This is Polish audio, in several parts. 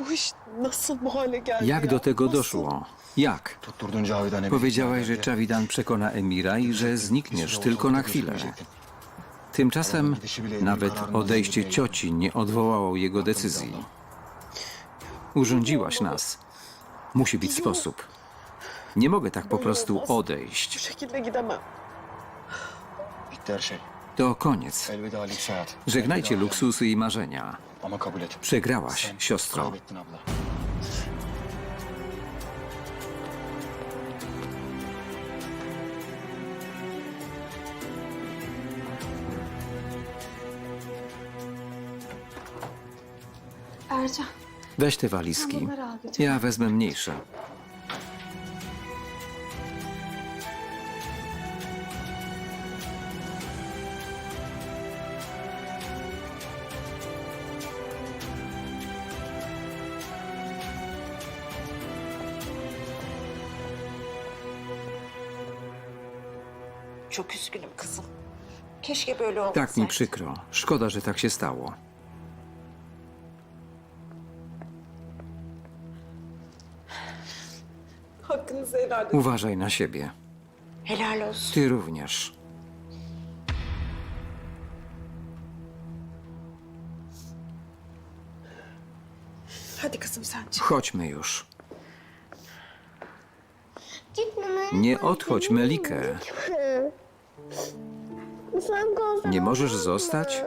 Bu iş nasıl bu hale geldi Jak do tego Nasıl? doszło? Jak? Tutturdun Cavidan'ı. Powiedziałaś, że Czawidan przekona Emira i że znikniesz tylko na chwilę. Tymczasem nawet odejście cioci nie odwołało jego decyzji. Urządziłaś nas. Musi być sposób. Nie mogę tak po prostu Bu odejść. şekilde gidemem. Bitti her şey. To koniec. Żegnajcie luksusy i marzenia. Przegrałaś, siostro. Ercan, Weź te walizki. Ja wezmę mniejsze. Çok üzgünüm kızım. Keşke böyle olmasaydı. Tak mi przykro. Szkoda, że tak się stało. Hakkınızı helal edin. Uważaj na siebie. Helal olsun. Ty również. Hadi kızım sen çık. Chodźmy już. Gitme. Nie odchodź, Melike. Kalsana. Nie możesz zostać?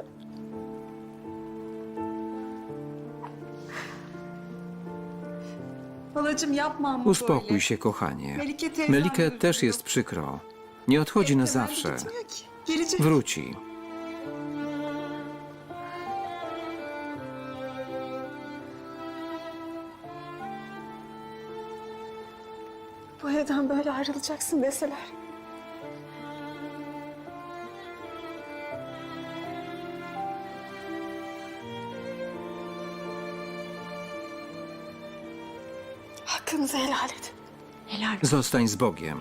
Halacığım Uspokój się, kochanie. Melike teyzem özlüyor. też jest przykro. Nie odchodzi na zawsze. Gitmiyor ki. Gelecek. Wróci. Bu evden böyle ayrılacaksın deseler. Hakkınızı helal edin. Helal Zostań z Bogiem.